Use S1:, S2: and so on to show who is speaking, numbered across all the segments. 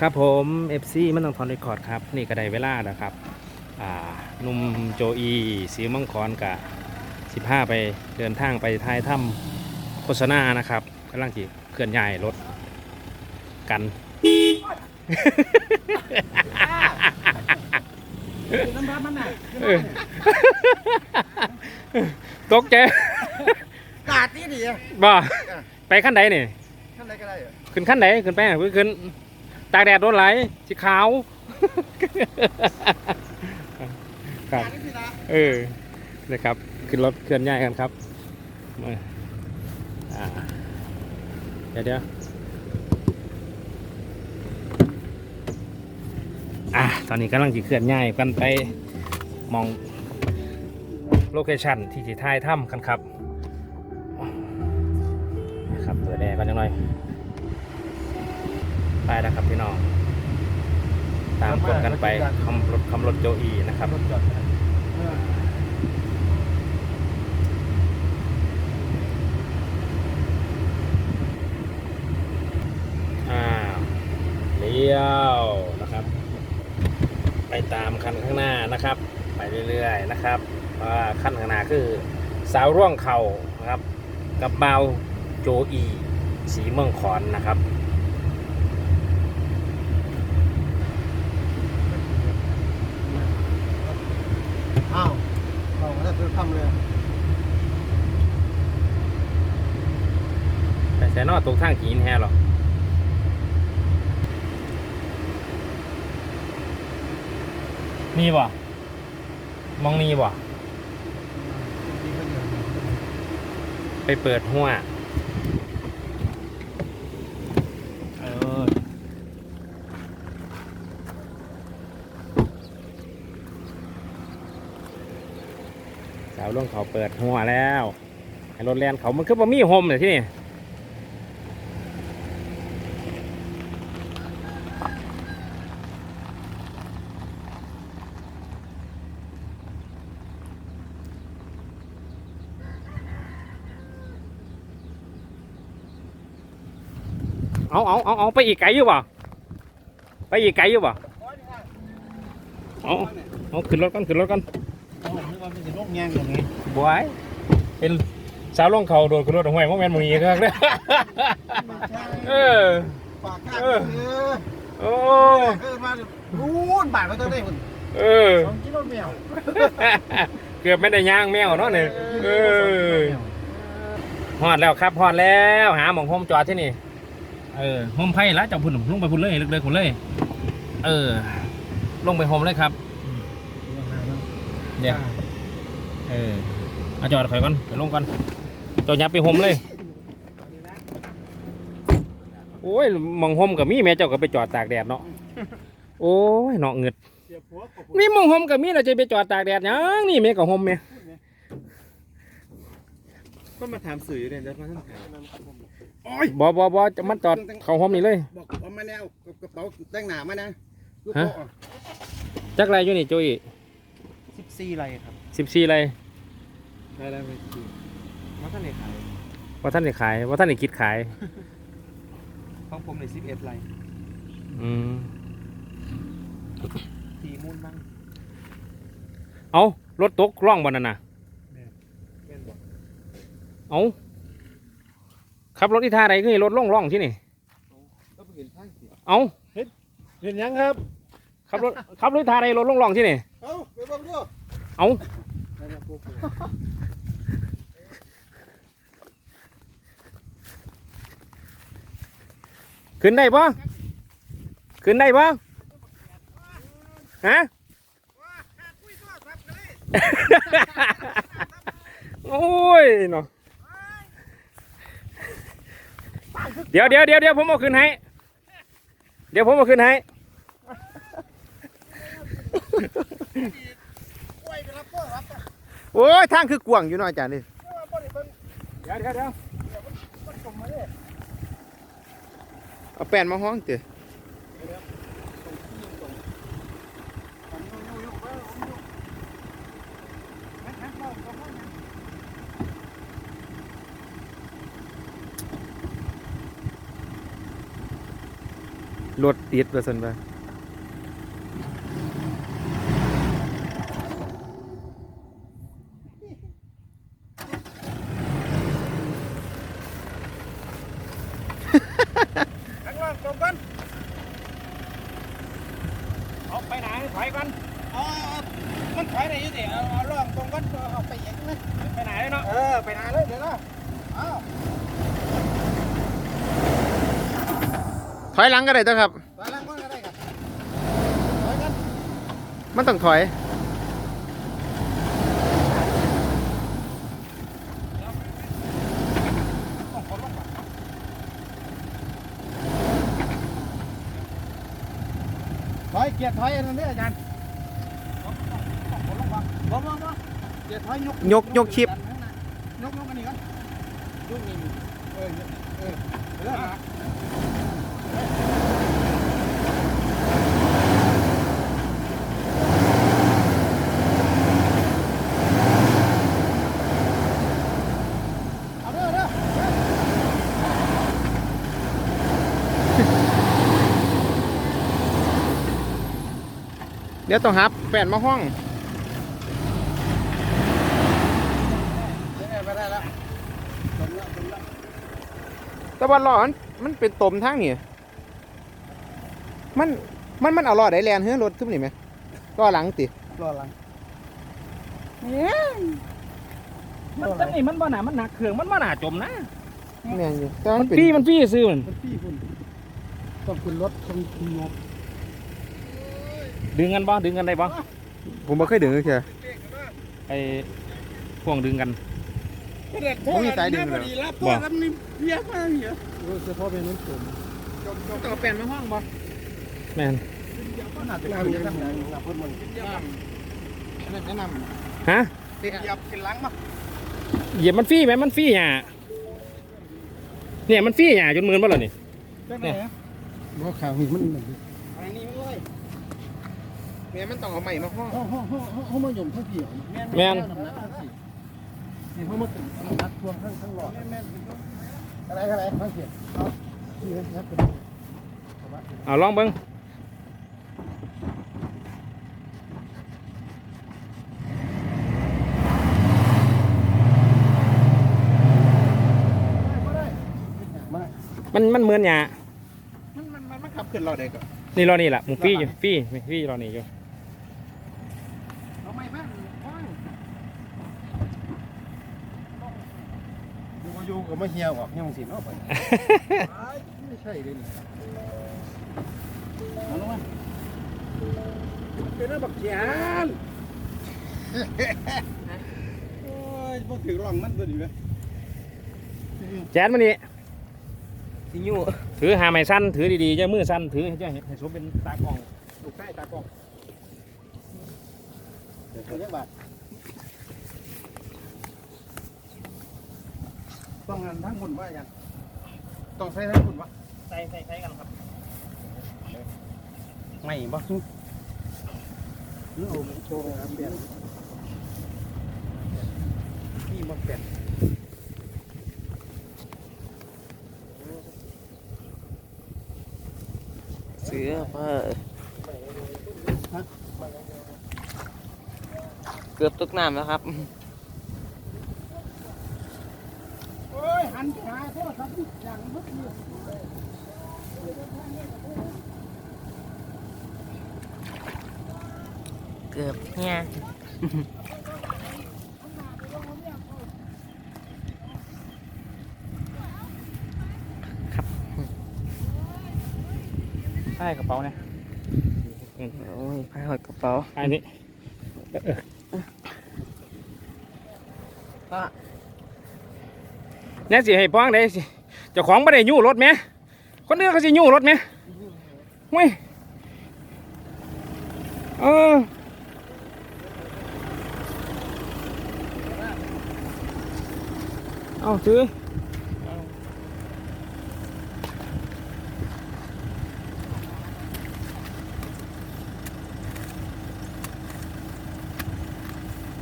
S1: ครับผม FC มันต้องทอนรีคอร์ดครับ นี่ก็ได้เวลาแล้วครับอ่าหนุ่มโจอีสีมังคอนกะ15 ไปเดินทางไปท้ายถ้ำโฆษณานะครับกำลังจีเคลื่อนย้ายรถกัน
S2: น้ำพัดมันน่ะ
S1: เออตกใจ
S2: กาดนี่ดิ
S1: บ่ไปขั้นใดนี่
S2: ทำอะไรก็ได้เหรอ
S1: ขึ้นขั้นใดขึ้นไปไหนขึ้น ตากแดดโดนไหลสีขาวครับเออนะครับขึ้นรถเคลื่อนย้ายกันครับเดี๋ยวเดี๋ยวอะตอนนี้กำลังจะเคลื่อนย้ายกันไปมองโลเคชั่นที่จะถ่ายถ้ำกันครับนะครับเปิดแอร์กันจังหน่อย ไปนะครับพี่น้อง ตามคนกันไปคำรถคำรถโจอีนะครับ
S2: อ้า
S1: วเดียวนะครับ ไปตามคันข้างหน้านะครับ ไปเรื่อยๆนะครับว่าคันข้างหน้าคือสาวร่วงเข่านะครับ กับเบาโจอี สีเมืองขอนนะครับ
S2: อ้าวเราก็จะทำเลย
S1: แต่แสนอตกทางกีนแฮหรอกนี่บ่มองนี่บ่ ไปเปิดหัวเออสาวล่วงเขาเปิดหัวแล้วให้รถแลนเขามันคือบ่มีโฮมเลยที่นี่เอาเอาเอาเอาไปอีกไกลอยู่บ่ไปอีกไกลอยู่บ่เอาเอาขึ้นรถกันขึ้นรถกัน
S2: โอ้นึก ว่ามันจะลงแยงอย่างนี้
S1: บวยเป็นสาวลงเขาโดดขึ้นรถห้วยโมแมนมึงอีกครั้งเด้อเออ
S2: ปากข้าง
S1: เออ
S2: เออ
S1: โอ้
S2: เออมารูนบาทก็ต้องได้คน
S1: เออ
S2: สองกิโลเมตร
S1: เกือบไม่ได้ย่างแมวเนาะเนี่ยเออฮอดแล้วครับฮอดแล้วหาหมองโฮมจอดที่นี่เออโฮมไพ่ละจับพุ่นลงไปพุ่นเลยลึกเลยพุ่นเลย เออ ลงไปโฮมเลยครับเดี๋ยว เออเอาจอดข่อยก่อนไปลงก่อนจอดยับไปโฮมเลย โอ้ยหมองโฮมกับมีแม่เจ้าก็ไปจอดตากแดดเนาะโอ้ยเนาะเงึด
S2: เสียผัวกับ
S1: นี่หมองโฮมกับมีเราจะไปจอดตากแดดหยังนี่แม่กับโฮมแม่
S2: ก็มาถามสื่ออยู่เนี่ยจะมาท่านขายโอ้ย
S1: บอบอบอจะมันจอดเข้าโฮมนี่เลย
S2: บอกเอามาแนวกระเป๋าแต่งหนามานะลูก
S1: ฮะ
S2: โป่ง
S1: จักไรอยู่นี่โจย
S2: สิบสี่ไรครับ
S1: สิบสี่ไร
S2: ได้ได้ไปกินมาท่านไหนขาย
S1: ว่าท่านได้ขายว่าท่านได้คิดขาย
S2: ของผมเลยสิบเอ็ดไร
S1: อืม
S2: ทีมูลมั่ง
S1: เอารถตกร่องบนนั่นน่ะ
S2: แม่นบอก
S1: เอาขับรถที่ท่าใดก็ให้รถล่องร่องที่นี่
S2: ก็ไปเห็นทางสิ
S1: เอา
S2: เห็นยังครับ
S1: ขับรถขับรถที่ท่าใดรถล่องร่องที่นี่
S2: เอ้าไปบ้างด้วย
S1: เอา
S2: ได้แล้วพวกผม
S1: ขึ้นได้ปะขึ้นได้ปะฮะโอ้ยเนาะเดี๋ยวเดี๋ยวเดี๋ยวเดี๋ยวผมเอาขึ้นให้ เดี๋ยวผมเอาขึ้นให้
S3: โอ้ยทางคือกว้างอยู่นาะอาจารย์นี่
S2: เดี๋ยวเดี๋
S1: ยวเดี๋ยวเดี๋ยว
S2: มันส่งมาเนี่ย
S3: เอาแป้นมาห้องเตะรถติดประสันไป
S1: ข้างล่างตรงกันเอาไปไหนถอยก่อน
S2: อ๋อ มันถอยได้อยังไงเอาเอาล่องตรงกันเอาไปอย่างนั้น
S1: ไปไหนเนาะ
S2: เออไปนาเลยเดี๋ยวนะเอา
S3: ถอยหลังก็ได้ตัวครับ
S2: ไปล้างก้นก็ได้ครับถอยกัน
S3: มันต้องถอย
S2: ถอยเกียร์ถอยอันนั้นเนี่ยอาจารย์ บ่บ่บ่เกียร์ถอยยก
S3: ยกยกชิป
S2: ยกยกอันนี้ก่อนยกนี่เออเออเออนะเอาเด้อเด้อ
S3: เดี๋ยวต้องหาแป้นมาห้อง
S2: เดี๋ยวไปได้แล้วจมแล้วจมแล้ว
S3: แต่ว่าล้อมันมันเป็นตมทางนี่มันมันมันเอาล้อได้แลนเฮ้ยรถขึ้นนี่ไหมล้อหลังติ
S2: รอหลัง
S1: มันจังนี่มันบ่หนามันหนักเครื่องมันบ่หนาจมนะ
S3: แม่นอยู่แต่
S1: มั
S3: มันนเป็น
S1: ฟี่มันฟี่ซื้อมัน
S2: มันพี่คุณต้องขึ้นรถต้องขึ้นงบ
S1: ดึงกันบ่ดึงกันได้บ่
S3: ผมบ่เคยดึงเลยแค่
S1: ไอ้พวงดึงกัน
S3: บ่ มีสายดึงเลย
S1: บ่
S2: เยอะมากเยอะเฉพาะเป็นน้ำตุ่ม
S3: ต้องเอาแป้นมาห้องบ่
S1: แม่น
S2: ขนาดน้ำเยอะขนาดน้ำพ่นมัน
S3: แนะน
S1: ฮะำ
S2: เหยียบขึ้นหลังมา
S1: เหยียบมันฟี่ไหมมันฟี่หยาเนี่ยมันฟี่หยาจนมือบ่ล่ะนี่
S2: เนี่ยบ่ข่าวนี่มันเหมือน
S3: อันนี้มันเลยแม่มันต้องเอาใหม่มาห้อง
S2: ห้องห้องห้องห้องมาหย่มทั้งเกี่ยว
S1: แม่น
S2: นี่ห้องมาถึงนัดทวงทั้งทั้งหลอดอะไรอะไรทั้งเกี่ยวเอาที่นัดเป็น
S1: เอาลองเบิ่ง
S2: มา
S1: มันมันเหมือนหยา
S3: มันมันมันขับขึ้นเราได้ก่อน
S1: นี่รอนี่แหละหมูฟี่อยู่ฟี่ฟี่รอนี่อยู่
S2: อาไม่บ้างห้องอยู่ก็อยู่ก็มาเหี่ยวออกเหี่ยวสิเนาะไปไม่ใช่เลยนี่เอาลงมาเป็นบักเขียนโอ้ยบ่ถือรองมันตัวนี้ไหม
S1: แจ๊ดมานี่
S3: สิยู่
S1: ถือหาไม้สั้นถือดีๆจะมือสั้นถือจะเห็นให้สมเป็นตากล้องลูกใต้ตากล้อง
S2: เดี๋ยวเขาเรียกบาท ต้องงานทั้งคนว่าอย่างต้องใช้ทั้งคนว่า
S1: ใส่ใส่ใส่กันครับ
S2: ไม่บ่ซุหรือเอาโชว์ครับเปลี่ยนนี่มาเปลี่ยน
S3: เสือผ้าเกือบตกน้ำแล้วครับ
S2: โอ้ย หัน ขาโทษครับอย่างมึกเลย
S3: เกือบเนี่ย
S1: ใช่กระเป๋าเนี่ย
S3: โอ้ยพายหอดกระเป๋า
S1: อันนี้
S3: ป้า
S1: เนี่ยสิให้พ้องได้สิเจ้าของไม่ได้ยู่รถไหมคนอื่นเขาสิยู่รถไหมเว้ยเออเอาซื้อ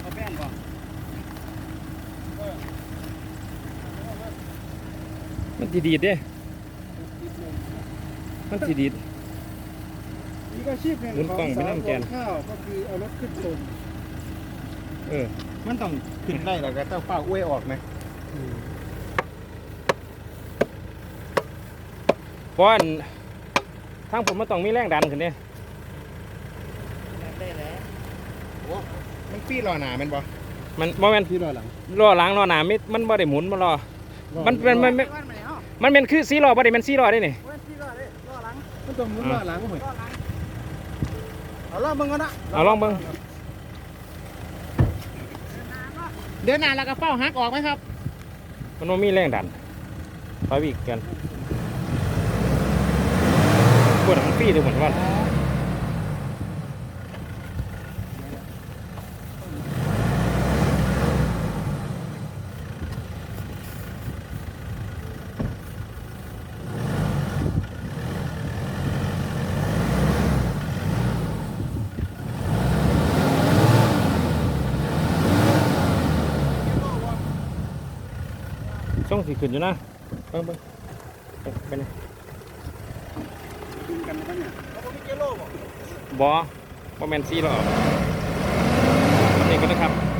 S1: เอาแป้นก่อน มันสีดีดเด้มันสีดีด
S2: วิอาชีพเนี่ย
S1: หมุนกล้องไปน้ำแกน
S2: ข้าวก็คือเอารถขึ้นตรง
S1: เออ
S3: มันต้องขึ้นได้แล้วก็ต้องเฝ้าอ้วยออกไหม
S1: เพราะอันทางผมมันต้องมีแรงดันขึ้นเนี่ย
S3: โอ้มันปี้รอหนาแมันบ่
S1: มันบ่แม่น
S2: ที่รอหลัง
S1: ล้อหลังล้อหน้ามิมันบ่ได้หมุนบ่ล้อ มันเป็นมันมัน มันเป็นคือสีล้อบ่ได้แมันสีล้อได้นี่
S2: มันต้องหมุนรอหลังเหมือน
S3: เอาล่องมึงก่อนนะ
S1: เอาลองเบิ่ง
S3: เดินหน้าแล้วก็เฝ้าหักออกไหมครับ
S1: มันบ่มีแรงดันถอยไปอีกกันปวดมันฟรีดูเหมือนว่า งสีขึ้นอยู่นะเบิ่งเบิ่งเบิ่งเป็นไง
S2: กินกันทั้งเนี่ย
S1: บอบ่แมนซีหรอกนี่ก็นะครับ